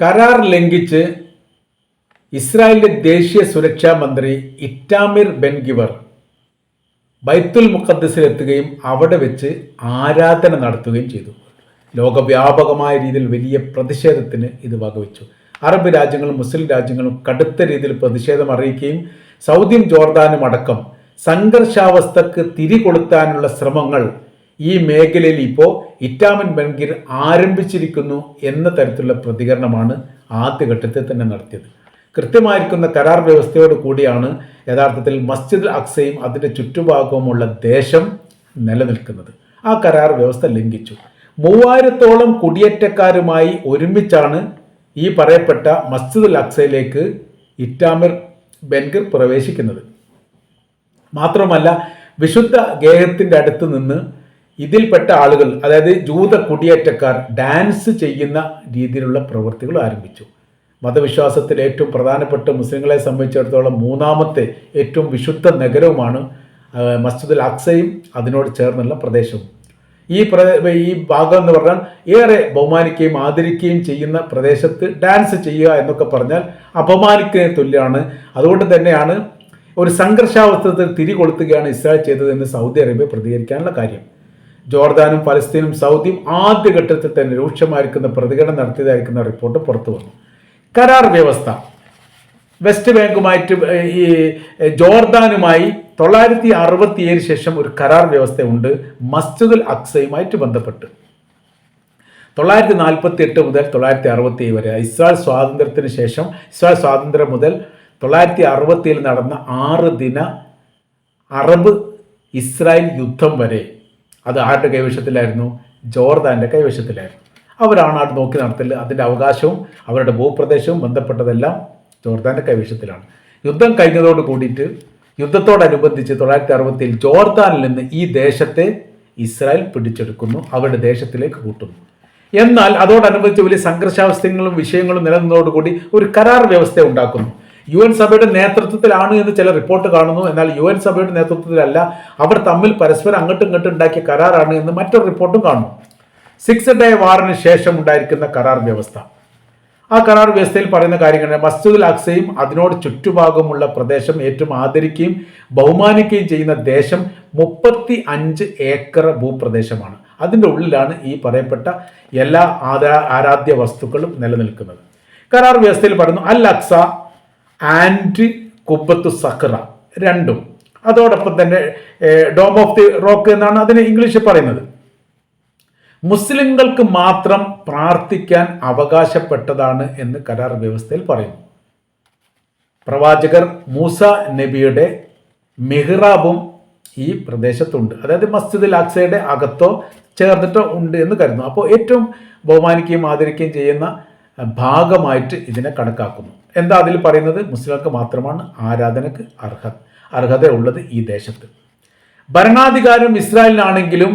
കരാർ ലംഘിച്ച് ഇസ്രായേലിന്റെ ദേശീയ സുരക്ഷാ മന്ത്രി ഇറ്റാമിർ ബെൻഗിവർ ബൈത്തുൽ മുഖദ്സിലെത്തുകയും അവിടെ വെച്ച് ആരാധന നടത്തുകയും ചെയ്തു. ലോകവ്യാപകമായ രീതിയിൽ വലിയ പ്രതിഷേധത്തിന് ഇത് വകവെച്ചു. അറബ് രാജ്യങ്ങളും മുസ്ലിം രാജ്യങ്ങളും കടുത്ത രീതിയിൽ പ്രതിഷേധം അറിയിക്കുകയും സൗദിയും ജോർദാനും അടക്കം സംഘർഷാവസ്ഥക്ക് തിരികൊളുത്താനുള്ള ശ്രമങ്ങൾ ഈ മേഖലയിൽ ഇപ്പോൾ ഇറ്റാമൻ ബൻഗീർ ആരംഭിച്ചിരിക്കുന്നു എന്ന തരത്തിലുള്ള പ്രതികരണമാണ് ആദ്യഘട്ടത്തിൽ തന്നെ നടത്തിയത്. കൃത്യമായിരിക്കുന്ന കരാർ വ്യവസ്ഥയോട് കൂടിയാണ് യഥാർത്ഥത്തിൽ മസ്ജിദ് അക്സയും അതിന്റെ ചുറ്റുഭാഗവുമുള്ള ദേശം നിലനിൽക്കുന്നത്. ആ കരാർ വ്യവസ്ഥ ലംഘിച്ചു. മൂവായിരത്തോളം കുടിയേറ്റക്കാരുമായി ഒരുമിച്ചാണ് ഈ പറയപ്പെട്ട മസ്ജിദ് അക്സയിലേക്ക് ഇറ്റാമിർ ബെൻഗിർ പ്രവേശിക്കുന്നത്. മാത്രമല്ല വിശുദ്ധ ഗേഹത്തിന്റെ അടുത്ത് നിന്ന് ഇതിൽപ്പെട്ട ആളുകൾ അതായത് ജൂത കുടിയേറ്റക്കാർ ഡാൻസ് ചെയ്യുന്ന രീതിയിലുള്ള പ്രവൃത്തികൾ ആരംഭിച്ചു. മതവിശ്വാസത്തിൽ ഏറ്റവും പ്രധാനപ്പെട്ട മുസ്ലിങ്ങളെ സംബന്ധിച്ചിടത്തോളം മൂന്നാമത്തെ ഏറ്റവും വിശുദ്ധ നഗരവുമാണ് മസ്ജിദുൽ അക്സയും അതിനോട് ചേർന്നുള്ള പ്രദേശവും. ഈ പ്ര ഈ ഭാഗം എന്ന് പറഞ്ഞാൽ ഏറെ ബഹുമാനിക്കുകയും ആദരിക്കുകയും ചെയ്യുന്ന പ്രദേശത്ത് ഡാൻസ് ചെയ്യുക എന്നൊക്കെ പറഞ്ഞാൽ അപമാനിക്കുന്നതിന് തുല്യമാണ്. അതുകൊണ്ട് തന്നെയാണ് ഒരു സംഘർഷാവസ്ഥത്തിൽ തിരികൊളുത്തുകയാണ് ഇസ്രായേൽ ചെയ്തതെന്ന് സൗദി അറേബ്യ പ്രതികരിക്കാനുള്ള കാര്യം. ജോർദാനും പലസ്തീനും സൗദിയും ആദ്യഘട്ടത്തിൽ തന്നെ രൂക്ഷമായിരിക്കുന്ന പ്രതികരണം നടത്തിയതായിരിക്കുന്ന റിപ്പോർട്ട് പുറത്തു വന്നു. കരാർ വ്യവസ്ഥ. വെസ്റ്റ് ബാങ്കുമായിട്ട് ഈ ജോർദാനുമായി തൊള്ളായിരത്തി അറുപത്തിയേഴ് ശേഷം ഒരു കരാർ വ്യവസ്ഥയുണ്ട്. മസ്ജിദുൽ അക്സയുമായിട്ട് ബന്ധപ്പെട്ട്. തൊള്ളായിരത്തി നാൽപ്പത്തി എട്ട് മുതൽ തൊള്ളായിരത്തി അറുപത്തി ഏഴ് വരെ ഇസ്രായേൽ സ്വാതന്ത്ര്യത്തിന് ശേഷം ഇസ്രായേൽ സ്വാതന്ത്ര്യം മുതൽ തൊള്ളായിരത്തി അറുപത്തിയിൽ നടന്ന ആറ് ദിന അറബ് ഇസ്രായേൽ യുദ്ധം വരെ അത് ആരുടെ കൈവശത്തിലായിരുന്നു? ജോർദാന്റെ കൈവശത്തിലായിരുന്നു. അവരാണ് അത് നോക്കി നടത്തൽ അതിന്റെ അവകാശവും അവരുടെ ഭൂപ്രദേശവും ബന്ധപ്പെട്ടതെല്ലാം ജോർദാന്റെ കൈവശത്തിലാണ്. യുദ്ധം കഴിഞ്ഞതോട് കൂടിയിട്ട് യുദ്ധത്തോടനുബന്ധിച്ച് തൊള്ളായിരത്തി അറുപത്തിൽ ജോർദാനിൽ നിന്ന് ഈ ദേശത്തെ ഇസ്രായേൽ പിടിച്ചെടുക്കുന്നു അവരുടെ ദേശത്തിലേക്ക് കൂട്ടുന്നു. എന്നാൽ അതോടനുബന്ധിച്ച് വലിയ സംഘർഷാവസ്ഥകളും വിഷയങ്ങളും നിലനിന്നതോടുകൂടി ഒരു കരാർ വ്യവസ്ഥ ഉണ്ടാക്കുന്നു. യു എൻ സഭയുടെ നേതൃത്വത്തിലാണ് എന്ന് ചില റിപ്പോർട്ട് കാണുന്നു. എന്നാൽ യു എൻ സഭയുടെ നേതൃത്വത്തിലല്ല അവർ തമ്മിൽ പരസ്പരം അങ്ങോട്ടും ഇങ്ങോട്ടും ഉണ്ടാക്കിയ കരാറാണ് എന്ന് മറ്റൊരു റിപ്പോർട്ടും കാണുന്നു. സിക്സ് ഡേ വാറിന് ശേഷം ഉണ്ടായിരിക്കുന്ന കരാർ വ്യവസ്ഥ. ആ കരാർ വ്യവസ്ഥയിൽ പറയുന്ന കാര്യങ്ങൾ മസ്ജിദുൽ അക്സയും അതിനോട് ചുറ്റുഭാഗമുള്ള പ്രദേശം ഏറ്റവും ആദരിക്കുകയും ബഹുമാനിക്കുകയും ചെയ്യുന്ന ദേശം മുപ്പത്തി അഞ്ച് ഏക്കർ ഭൂപ്രദേശമാണ്. അതിന്റെ ഉള്ളിലാണ് ഈ പറയപ്പെട്ട എല്ലാ ആരാധ്യ വസ്തുക്കളും നിലനിൽക്കുന്നത്. കരാർ വ്യവസ്ഥയിൽ പറയുന്നു അൽ അക്സ ആൻഡ് കുബത്ത് സഖറ രണ്ടും. അതോടൊപ്പം തന്നെ ഡോം ഓഫ് ദി റോക്ക് എന്നാണ് അതിന് ഇംഗ്ലീഷിൽ പറയുന്നത്. മുസ്ലിങ്ങൾക്ക് മാത്രം പ്രാർത്ഥിക്കാൻ അവകാശപ്പെട്ടതാണ് എന്ന് കരാർ വ്യവസ്ഥയിൽ പറയുന്നു. പ്രവാചകർ മൂസ നബിയുടെ മെഹ്റാബും ഈ പ്രദേശത്തുണ്ട്. അതായത് മസ്ജിദ് അക്സയുടെ അകത്തോ ചേർന്നിട്ടോ ഉണ്ട് എന്ന് കരുതുന്നു. അപ്പോൾ ഏറ്റവും ബഹുമാനിക്കുകയും ആദരിക്കുകയും ചെയ്യുന്ന ഭാഗമായിട്ട് ഇതിനെ കണക്കാക്കുന്നു. എന്താ അതിൽ പറയുന്നത്? മുസ്ലിങ്ങൾക്ക് മാത്രമാണ് ആരാധനക്ക് അർഹത അർഹത ഉള്ളത് ഈ ദേശത്ത്. ഭരണാധികാരം ഇസ്രായേലിനാണെങ്കിലും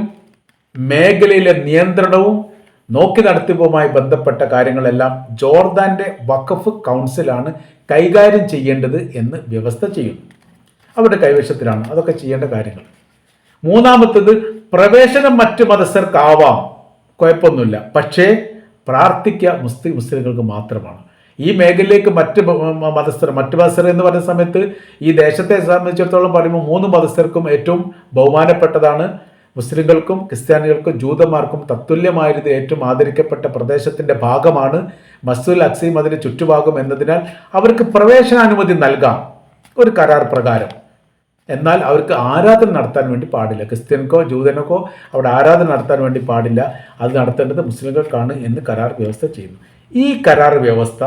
മേഖലയിലെ നിയന്ത്രണവും നോക്കി നടത്തിപ്പുമായി ബന്ധപ്പെട്ട കാര്യങ്ങളെല്ലാം ജോർദാന്റെ വഖഫ് കൗൺസിലാണ് കൈകാര്യം ചെയ്യേണ്ടത് എന്ന് വ്യവസ്ഥ ചെയ്യുന്നു. അവരുടെ കൈവശത്തിലാണ് അതൊക്കെ ചെയ്യേണ്ട കാര്യങ്ങൾ. മൂന്നാമത്തത് പ്രവേശനം മറ്റ് മതസ്ഥർക്കാവാം കുഴപ്പമൊന്നുമില്ല. പക്ഷേ പ്രാർത്ഥിക്കുക മുസ്ലിം മുസ്ലിങ്ങൾക്ക് മാത്രമാണ്. ഈ മേഖലയിലേക്ക് മറ്റ് മതസ്ഥർ മറ്റ് മതസ്ഥർ എന്ന് പറയുന്ന സമയത്ത് ഈ ദേശത്തെ സംബന്ധിച്ചിടത്തോളം പറയുമ്പോൾ മൂന്ന് മതസ്ഥർക്കും ഏറ്റവും ബഹുമാനപ്പെട്ടതാണ് മുസ്ലിങ്ങൾക്കും ക്രിസ്ത്യാനികൾക്കും ജൂതന്മാർക്കും തത്തുല്യമായിരുന്ന ഏറ്റവും ആദരിക്കപ്പെട്ട പ്രദേശത്തിന്റെ ഭാഗമാണ് മസ്ദുൽ അക്സീം അതിന് ചുറ്റുഭാഗം എന്നതിനാൽ അവർക്ക് പ്രവേശനാനുമതി നൽകാം. ഒരു കരാർ പ്രകാരം. എന്നാൽ അവർക്ക് ആരാധന നടത്താൻ വേണ്ടി പാടില്ല. ക്രിസ്ത്യൻക്കോ ജൂതനക്കോ അവിടെ ആരാധന നടത്താൻ വേണ്ടി പാടില്ല. അത് നടത്തേണ്ടത് മുസ്ലിങ്ങൾക്കാണ് എന്ന് കരാർ വ്യവസ്ഥ ചെയ്യുന്നു. ഈ കരാർ വ്യവസ്ഥ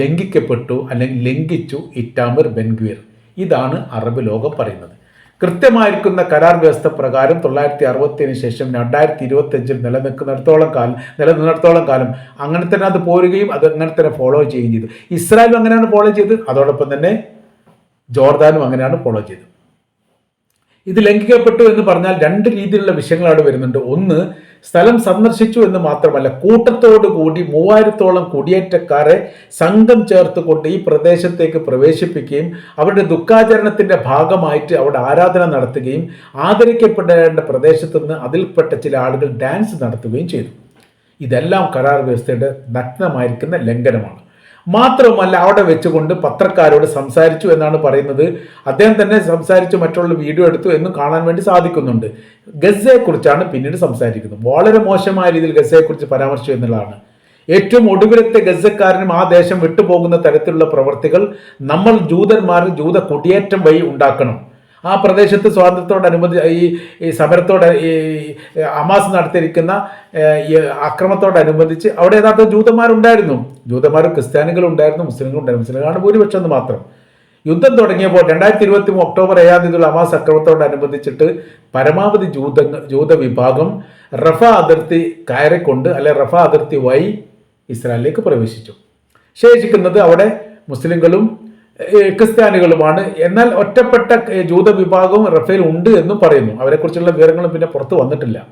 ലംഘിക്കപ്പെട്ടു അല്ലെങ്കിൽ ലംഘിച്ചു ഇറ്റാമിർ ബെൻഗ്വീർ. ഇതാണ് അറബ് ലോകം പറയുന്നത്. കൃത്യമായിരിക്കുന്ന കരാർ വ്യവസ്ഥ പ്രകാരം തൊള്ളായിരത്തി അറുപത്തിന് ശേഷം രണ്ടായിരത്തി ഇരുപത്തി അഞ്ചിൽ നിലനിൽക്കുന്നിടത്തോളം കാലം നിലനിന്നിടത്തോളം കാലം അങ്ങനെ തന്നെ അത് പോരുകയും അത് അങ്ങനെ തന്നെ ഫോളോ ചെയ്യുകയും ചെയ്തു. ഇസ്രായേലും അങ്ങനെയാണ് ഫോളോ ചെയ്തത്. അതോടൊപ്പം തന്നെ ജോർദാനും അങ്ങനെയാണ് ഫോളോ ചെയ്തത്. ഇത് ലംഘിക്കപ്പെട്ടു എന്ന് പറഞ്ഞാൽ രണ്ട് രീതിയിലുള്ള വിഷയങ്ങളാണ് വരുന്നുണ്ട്. ഒന്ന് സ്ഥലം സന്ദർശിച്ചു എന്ന് മാത്രമല്ല കൂട്ടത്തോടു കൂടി മൂവായിരത്തോളം കുടിയേറ്റക്കാരെ സംഘം ചേർത്തുകൊണ്ട് ഈ പ്രദേശത്തേക്ക് പ്രവേശിപ്പിക്കുകയും അവരുടെ ദുഃഖാചരണത്തിന്റെ ഭാഗമായിട്ട് അവിടെ ആരാധന നടത്തുകയും ആദരിക്കപ്പെടേണ്ട പ്രദേശത്ത് നിന്ന് അതിൽപ്പെട്ട ചില ആളുകൾ ഡാൻസ് നടത്തുകയും ചെയ്തു. ഇതെല്ലാം കരാർ വ്യവസ്ഥയുടെ നഗ്നമായിരിക്കുന്ന ലംഘനമാണ്. മാത്രവുമല്ല അവിടെ വെച്ചുകൊണ്ട് പത്രക്കാരോട് സംസാരിച്ചു എന്നാണ് പറയുന്നത്. അദ്ദേഹം തന്നെ സംസാരിച്ച് മറ്റുള്ള വീഡിയോ എടുത്തു എന്നും കാണാൻ വേണ്ടി സാധിക്കുന്നുണ്ട്. ഗസയെക്കുറിച്ചാണ് പിന്നീട് സംസാരിക്കുന്നത്. വളരെ മോശമായ രീതിയിൽ ഗസയെക്കുറിച്ച് പരാമർശിച്ചു എന്നുള്ളതാണ്. ഏറ്റവും ഒടുവിലത്തെ ഗസക്കാരനും ആ ദേശം വിട്ടുപോകുന്ന തരത്തിലുള്ള പ്രവർത്തികൾ നമ്മൾ ജൂതന്മാരിൽ ജൂത കുടിയേറ്റം വഴി ഉണ്ടാക്കണം. ആ പ്രദേശത്ത് സ്വാതന്ത്ര്യത്തോടനുബന്ധി ഈ ഈ സമരത്തോട് ഈ അമാസ് നടത്തിയിരിക്കുന്ന ഈ അക്രമത്തോടനുബന്ധിച്ച് അവിടെ യഥാർത്ഥ ജൂതന്മാരുണ്ടായിരുന്നു. ജൂതന്മാരും ക്രിസ്ത്യാനികളും ഉണ്ടായിരുന്നു മുസ്ലിങ്ങളും ഉണ്ടായിരുന്നു മുസ്ലിങ്ങളാണ് ഭൂരിപക്ഷം എന്ന് മാത്രം. യുദ്ധം തുടങ്ങിയപ്പോൾ രണ്ടായിരത്തി ഇരുപത്തി മൂന്ന് ഒക്ടോബർ ഏഴാം തീയതിയുള്ള അമാസ് അക്രമത്തോടനുബന്ധിച്ചിട്ട് പരമാവധി ജൂത ജൂത വിഭാഗം റഫ അതിർത്തി കയറിക്കൊണ്ട് അല്ലെ റഫ അതിർത്തി വഴി ഇസ്രായേലിലേക്ക് പ്രവേശിച്ചു. ശേഷിക്കുന്നത് അവിടെ മുസ്ലിങ്ങളും ക്രിസ്ത്യാനികളുമാണ്. എന്നാൽ ഒറ്റപ്പെട്ട ജൂത വിഭാഗവും റഫേൽ ഉണ്ട് എന്നും പറയുന്നു. അവരെക്കുറിച്ചുള്ള വിവരങ്ങളും പിന്നെ പുറത്തു വന്നിട്ടില്ല.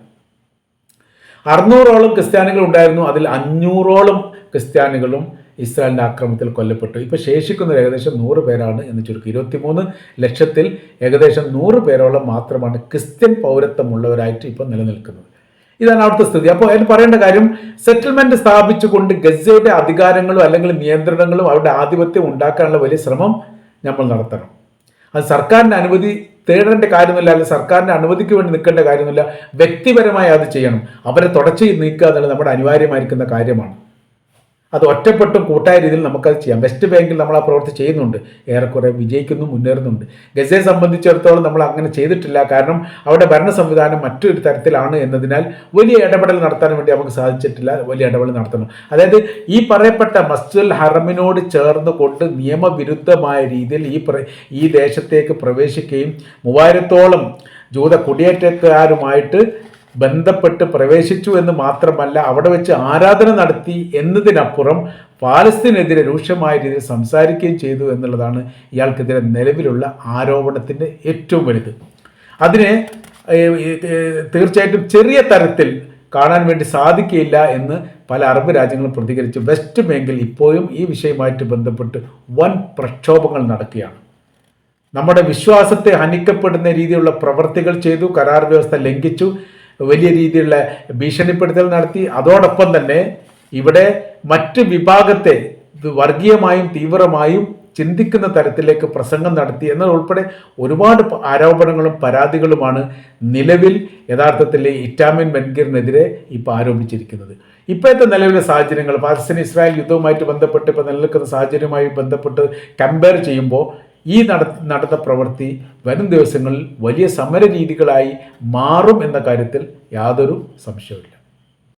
അറുന്നൂറോളം ക്രിസ്ത്യാനികൾ ഉണ്ടായിരുന്നു. അതിൽ അഞ്ഞൂറോളം ക്രിസ്ത്യാനികളും ഇസ്രായേലിന്റെ ആക്രമണത്തിൽ കൊല്ലപ്പെട്ടു. ഇപ്പോൾ ശേഷിക്കുന്നത് ഏകദേശം നൂറ് പേരാണ് എന്ന് ചുരുക്കം. ഇരുപത്തിമൂന്ന് ലക്ഷത്തിൽ ഏകദേശം നൂറ് പേരോളം മാത്രമാണ് ക്രിസ്ത്യൻ പൗരത്വമുള്ളവരായിട്ട് ഇപ്പോൾ നിലനിൽക്കുന്നത്. ഇതാണ് അവിടുത്തെ സ്ഥിതി. അപ്പോൾ അതിന് പറയേണ്ട കാര്യം സെറ്റിൽമെന്റ് സ്ഥാപിച്ചുകൊണ്ട് ഗസയുടെ അധികാരങ്ങളും അല്ലെങ്കിൽ നിയന്ത്രണങ്ങളും അവരുടെ ആധിപത്യം ഉണ്ടാക്കാനുള്ള വലിയ ശ്രമം നമ്മൾ നടത്തണം. അത് സർക്കാരിന്റെ അനുമതി തേടേണ്ട കാര്യമൊന്നുമില്ല അല്ലെങ്കിൽ സർക്കാരിന്റെ അനുമതിക്ക് വേണ്ടി നിൽക്കേണ്ട കാര്യമൊന്നുമില്ല. വ്യക്തിപരമായി അത് ചെയ്യണം. അവരെ തുടച്ചു നീക്കുക എന്നുള്ളത് നമ്മുടെ അനിവാര്യമായിരിക്കുന്ന കാര്യമാണ്. അത് ഒറ്റപ്പെട്ടും കൂട്ടായ രീതിയിൽ നമുക്കത് ചെയ്യാം. വെസ്റ്റ് ബാങ്കിൽ നമ്മൾ ആ പ്രവൃത്തി ചെയ്യുന്നുണ്ട്. ഏറെക്കുറെ വിജയിക്കുന്നു മുന്നേറുന്നുണ്ട്. ഗസയെ സംബന്ധിച്ചിടത്തോളം നമ്മൾ അങ്ങനെ ചെയ്തിട്ടില്ല. കാരണം അവിടെ ഭരണ സംവിധാനം മറ്റൊരു തരത്തിലാണ് എന്നതിനാൽ വലിയ ഇടപെടൽ നടത്താൻ വേണ്ടി നമുക്ക് സാധിച്ചിട്ടില്ല. വലിയ ഇടപെടൽ നടത്തണം. അതായത് ഈ പറയപ്പെട്ട മസ്ജിദുൽ ഹറമിനോട് ചേർന്ന് കൊണ്ട് നിയമവിരുദ്ധമായ രീതിയിൽ ഈ ഈ ദേശത്തേക്ക് പ്രവേശിക്കുകയും മൂവായിരത്തോളം ജൂത കുടിയേറ്റക്കാരുമായിട്ട് ബന്ധപ്പെട്ട് പ്രവേശിച്ചു എന്ന് മാത്രമല്ല അവിടെ വെച്ച് ആരാധന നടത്തി എന്നതിനപ്പുറം പാലസ്തീനെതിരെ രൂക്ഷമായ രീതിയിൽ സംസാരിക്കുകയും ചെയ്തു എന്നുള്ളതാണ് ഇയാൾക്കെതിരെ നിലവിലുള്ള ആരോപണത്തിന്റെ ഏറ്റവും വലുത്. അതിനെ തീർച്ചയായിട്ടും ചെറിയ തരത്തിൽ കാണാൻ വേണ്ടി സാധിക്കില്ല എന്ന് പല അറബ് രാജ്യങ്ങളും പ്രതികരിച്ചു. വെസ്റ്റ് ബാങ്കിൽ ഇപ്പോഴും ഈ വിഷയമായിട്ട് ബന്ധപ്പെട്ട് വൻ പ്രക്ഷോഭങ്ങൾ നടക്കുകയാണ്. നമ്മുടെ വിശ്വാസത്തെ ഹനിക്കപ്പെടുന്ന രീതിയിലുള്ള പ്രവർത്തികൾ ചെയ്തു കരാർ വ്യവസ്ഥ ലംഘിച്ചു വലിയ രീതിയിലുള്ള ഭീഷണിപ്പെടുത്തൽ നടത്തി. അതോടൊപ്പം തന്നെ ഇവിടെ മറ്റ് വിഭാഗത്തെ വർഗീയമായും തീവ്രമായും ചിന്തിക്കുന്ന തരത്തിലേക്ക് പ്രസംഗം നടത്തി എന്നതുൾപ്പെടെ ഒരുപാട് ആരോപണങ്ങളും പരാതികളുമാണ് നിലവിൽ യഥാർത്ഥത്തിൽ ഇറ്റാമിൻ ബൻഗീറിനെതിരെ ഇപ്പോൾ ആരോപിച്ചിരിക്കുന്നത്. ഇപ്പോഴത്തെ നിലവിലെ സാഹചര്യങ്ങൾ പാലസ്തീൻ ഇസ്രായേൽ യുദ്ധവുമായിട്ട് ബന്ധപ്പെട്ട് ഇപ്പോൾ നിലനിൽക്കുന്ന സാഹചര്യവുമായി ബന്ധപ്പെട്ട് കമ്പയർ ചെയ്യുമ്പോൾ ഈ നട പ്രവൃത്തി വരും ദിവസങ്ങളിൽ വലിയ സമര രീതികളായി മാറും എന്ന കാര്യത്തിൽ യാതൊരു സംശയവുമില്ല.